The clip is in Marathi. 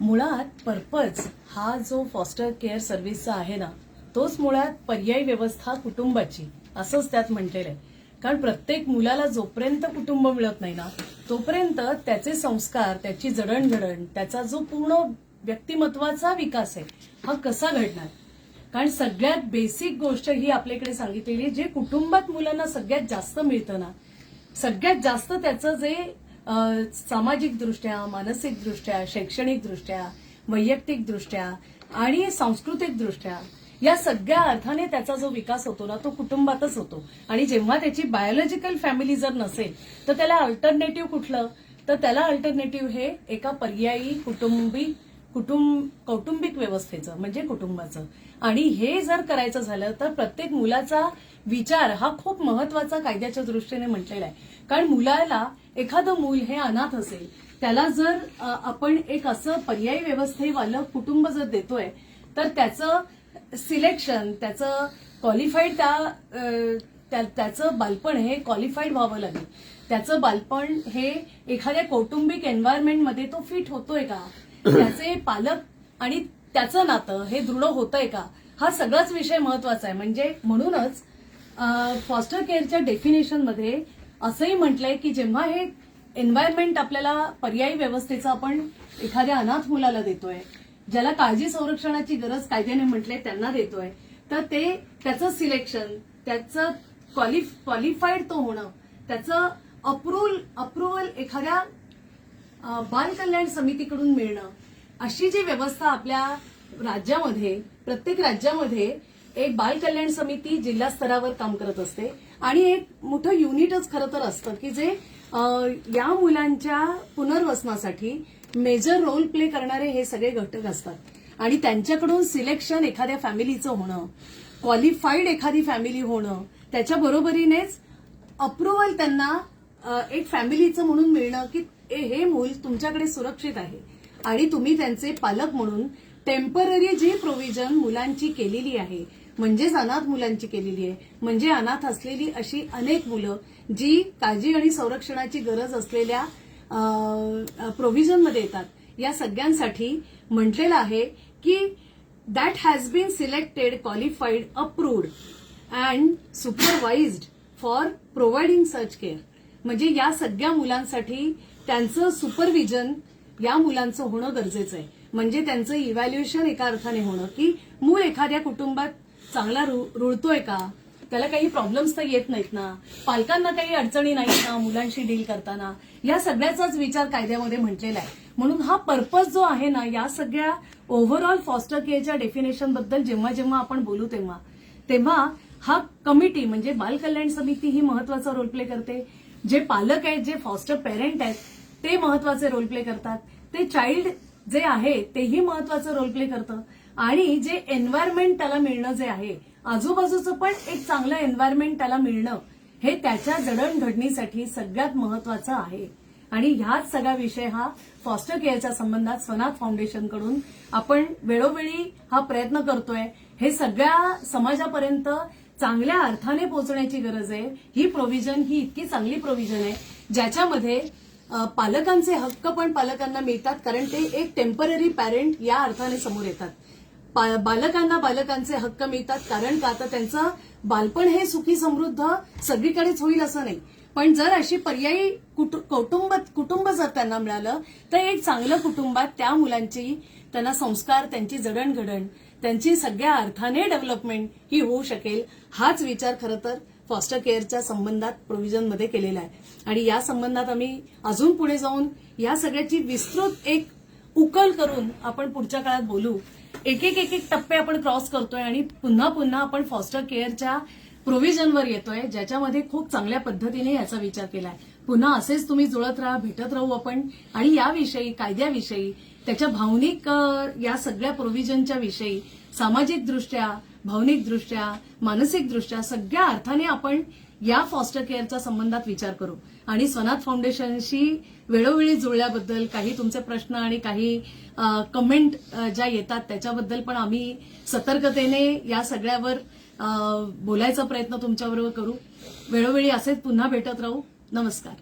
मुळात पर्पज हा जो फॉस्टर केअर सर्व्हिसचा आहे ना तोच मुळात पर्यायी व्यवस्था कुटुंबाची असंच त्यात म्हटलेलं आहे. कारण प्रत्येक मुलाला जोपर्यंत कुटुंब मिळत नाही ना तोपर्यंत त्याचे संस्कार त्याची जडणघडण त्याचा जो पूर्ण व्यक्तिमत्वाचा विकास आहे हा कसा घडणार? कारण सगळ्यात बेसिक गोष्ट ही आपल्याकडे सांगितलेली आहे, जे कुटुंबात मुलांना सगळ्यात जास्त मिळतं ना सगळ्यात जास्त त्याचं जे सामाजिकदृष्ट्या मानसिकदृष्ट्या शैक्षणिकदृष्ट्या वैयक्तिकदृष्ट्या आणि सांस्कृतिकदृष्ट्या या सगळ्या अर्थाने त्याचा जो विकास होतो ना तो कुटुंबातच होतो. आणि जेव्हा त्याची बायोलॉजिकल फॅमिली जर नसेल तर त्याला अल्टरनेटिव्ह कुठलं? तर त्याला अल्टरनेटिव्ह हे एका पर्यायी कुटुंबी कुटुंब कौटुंबिक व्यवस्थेचं म्हणजे कुटुंबाचं. आणि हे जर करायचं झालं तर प्रत्येक मुलाचा विचार हा खूप महत्त्वाचा कायद्याच्या दृष्टीने म्हटलेला आहे. कारण मुलाला एखादं मूल हे अनाथ असेल त्याला जर आपण एक असं पर्यायी व्यवस्थेवालं कुटुंब जर देतोय तर त्याचं सिलेक्शन त्याचं क्वालिफाईड त्या त्या- त्याचं बालपण हे क्वालिफाईड व्हावं लागेल. त्याचं बालपण हे एखाद्या कौटुंबिक एन्व्हायरमेंटमध्ये तो फिट होतोय का? त्याचे पालक आणि त्याचं नातं हे दृढ होतंय का? हा सगळाच विषय महत्त्वाचा आहे. म्हणजे म्हणूनच फॉस्टर केअरच्या डेफिनेशनमध्ये असंही म्हटलंय की जेव्हा हे एन्व्हायरमेंट आपल्याला पर्यायी व्यवस्थेचं आपण एखाद्या अनाथ मुलाला देतोय ज्याला काळजी संरक्षणाची गरज कायद्याने म्हटलंय त्यांना देतोय तर ते त्याचं सिलेक्शन त्याचं क्वालिफाईड तो होणं त्याचं अप्रुव्हल अप्रुव्हल एखाद्या बाल कल्याण समितीकडून मिळणं अशी जी व्यवस्था आपल्या राज्यामध्ये प्रत्येक राज्यामध्ये एक बाल कल्याण समिती जिल्हा स्तरावर काम करत असते. आणि एक मोठं युनिटच खरं तर असतं की जे या मुलांच्या पुनर्वसनासाठी मेजर रोल प्ले करणारे हे सगळे घटक असतात. आणि त्यांच्याकडून सिलेक्शन एखाद्या फॅमिलीचं होणं क्वालिफाईड एखादी फॅमिली होणं त्याच्या बरोबरीनेच अप्रुव्हल त्यांना एक फॅमिलीचं म्हणून मिळणं की ए, हे मूल तुमच्याकडे सुरक्षित आहे. आणि तुम्ही त्यांचे पालक म्हणून टेंपररी जी प्रोव्हिजन मुलांची केलेली आहे म्हणजेच अनाथ मुलांची केलेली आहे म्हणजे अनाथ असलेली अशी अनेक मुलं जी काळजी आणि संरक्षणाची गरज असलेल्या प्रोव्हिजनमध्ये येतात. या सगळ्यांसाठी म्हटलेलं आहे की that has been selected qualified approved and supervised for providing such care म्हणजे या सगळ्या मुलांसाठी त्यांचं सुपरविजन या मुलांचं होणं गरजेचं आहे. म्हणजे त्यांचं इव्हॅल्युएशन एका अर्थाने होणं की मूल एखाद्या कुटुंबात चांगला रुळतोय का? त्याला काही प्रॉब्लेम्स तर येत नाहीत ना. पालकांना काही अडचणी नाहीत ना मुलांशी डील करताना. या सगळ्याचाच विचार कायद्यामध्ये म्हटलेला आहे. म्हणून हा पर्पज जो आहे ना या सगळ्या ओव्हरऑल फॉस्टर केअरच्या डेफिनेशनबद्दल जेव्हा जेव्हा आपण बोलू तेव्हा तेव्हा हा कमिटी म्हणजे बाल कल्याण समिती ही महत्त्वाचा रोल प्ले करते. जे पालक आहेत जे फॉस्टर पेरेंट आहेत ते महत्त्वाचे रोल प्ले करतात. ते चाइल्ड जे आहे तेही महत्वाचं रोल प्ले करतं. आणि जे एन्व्हायरमेंट त्याला मिळणं जे आहे आजूबाजूचं पण एक चांगलं एन्व्हायरमेंट त्याला मिळणं हे त्याच्या जडणघडणीसाठी सगळ्यात महत्वाचं आहे. आणि ह्याच सगळा विषय हा फॉस्टर केअरच्या संबंधात स्वनाथ फाउंडेशनकडून आपण वेळोवेळी हा प्रयत्न करतोय. हे सगळ्या समाजापर्यंत चांगल्या अर्थाने पोहोचण्याची गरज आहे. ही प्रोव्हिजन ही इतकी चांगली प्रोव्हिजन आहे ज्याच्यामध्ये पालकांचे हक्क पण पालकांना मिळतात कारण ते एक टेंपररी पॅरेंट या अर्थाने समोर येतात. बालकांना बालकांचे हक्क मिळतात कारण का? तर त्यांचं बालपण हे सुखी समृद्ध सगळीकडेच होईल असं नाही. पण जर अशी पर्यायी कुटुंब कुटुंब जर त्यांना मिळालं तर एक चांगलं कुटुंबात त्या मुलांची त्यांना संस्कार त्यांची जडणघडण त्यांची सगळ्या अर्थाने डेव्हलपमेंट ही होऊ शकेल. हाच विचार खरं तर फॉस्टर केअरच्या संबंधात प्रोव्हिजनमध्ये केलेला आहे. आणि या संबंधात आम्ही अजून पुढे जाऊन या सगळ्याची विस्तृत एक उकल करून आपण पुढच्या काळात बोलू. एक एक एक एक टप्पे आपण क्रॉस करतोय आणि पुन्हा पुन्हा आपण फॉस्टर केअरच्या प्रोव्हिजनवर येतोय ज्याच्यामध्ये खूप चांगल्या पद्धतीने याचा विचार केलाय. पुन्हा असेच तुम्ही जुळत राहा भेटत राहू आपण. आणि याविषयी कायद्याविषयी त्याच्या भावनिक या सगळ्या प्रोव्हिजनच्या विषयी सामाजिकदृष्ट्या भावनिकदृष्ट्या मानसिकदृष्ट्या सगळ्या अर्थाने आपण या फॉस्टर केअरच्या संबंधात विचार करू. आणि स्वनाथ फाउंडेशनशी वेळोवेळी जुळल्याबद्दल काही तुमचे प्रश्न आणि काही कमेंट ज्या येतात त्याच्याबद्दल पण आम्ही सतर्कतेने या सगळ्यावर बोलायचा प्रयत्न तुमच्याबरोबर करू. वेळोवेळी असेच पुन्हा भेटत राहू. नमस्कार.